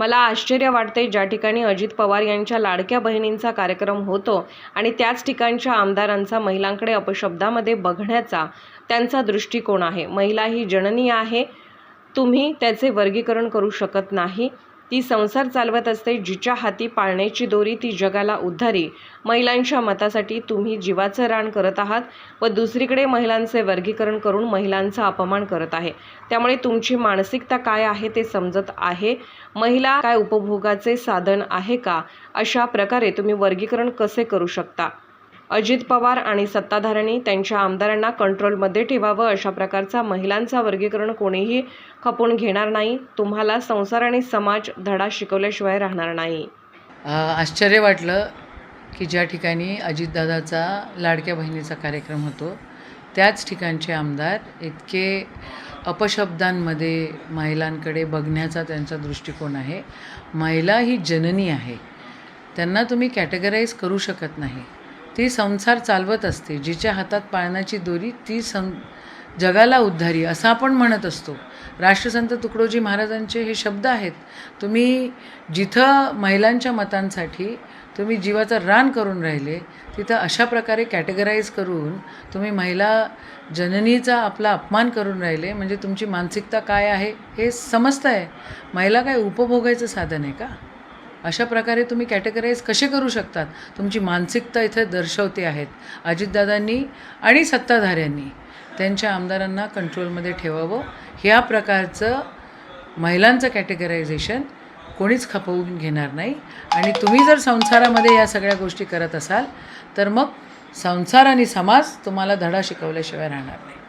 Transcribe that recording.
मला आश्चर्य वाटते ज्या ठिकाणी अजित पवार यांच्या लाडक्या बहिणींचा कार्यक्रम होतो आणि त्याच ठिकाणच्या आमदारांचा महिलांकडे अपशब्दामध्ये बघण्याचा त्यांचा दृष्टिकोन आहे. महिला ही जननी आहे. तुम्ही त्याचे वर्गीकरण करू शकत नाही. ती संसार चालवत असते जिच्या हाती पाळण्याची दोरी ती जगाला उद्धारी. महिलांच्या मतासाठी तुम्ही जीवाचं रान करत आहात व दुसरीकडे महिलांचे वर्गीकरण करून महिलांचा अपमान करत आहे. त्यामुळे तुमची मानसिकता काय आहे ते समजत आहे. महिला काय उपभोगाचे साधन आहे का? अशा प्रकारे तुम्ही वर्गीकरण कसे करू शकता? अजित पवार आणि सत्ताधाऱ्यांनी त्यांच्या आमदारांना कंट्रोलमध्ये ठेवावं अशा प्रकारचा महिलांचा वर्गीकरण कोणीही खपून घेणार नाही. तुम्हाला संसार आणि समाज धडा शिकवल्याशिवाय राहणार नाही. आश्चर्य वाटलं की ज्या ठिकाणी अजितदादाचा लाडक्या बहिणीचा कार्यक्रम होतो त्याच ठिकाणचे आमदार इतके अपशब्दांमध्ये महिलांकडे बघण्याचा त्यांचा दृष्टिकोन आहे. महिला ही जननी आहे. त्यांना तुम्ही कॅटेगराईज करू शकत नाही. ती संसार चालवत असते. जिच्या हातात पाळण्याची दोरी ती सं जगाला उद्धारी असं आपण म्हणत असतो. राष्ट्रसंत तुकडोजी महाराजांचे हे शब्द आहेत तुम्ही जिथं महिलांच्या मतांसाठी तुम्ही जीवाचं रान करून राहिले तिथं अशा प्रकारे कॅटेगराईज करून तुम्ही महिला जननीचा आपला अपमान करून राहिले म्हणजे तुमची मानसिकता काय आहे हे समजतं आहे महिला काय उपभोगायचं साधन आहे का? अशा प्रकारे तुम्ही कॅटेगराईज कसे करू शकतात? तुमची मानसिकता इथे दर्शवते आहेत. अजितदादांनी आणि सत्ताधाऱ्यांनी त्यांच्या आमदारांना कंट्रोलमध्ये ठेवावं. ह्या प्रकारचं महिलांचं कॅटेगरायझेशन कोणीच खपवून घेणार नाही. आणि तुम्ही जर संसारामध्ये या सगळ्या गोष्टी करत असाल तर मग संसार आणि समाज तुम्हाला धडा शिकवल्याशिवाय राहणार नाही.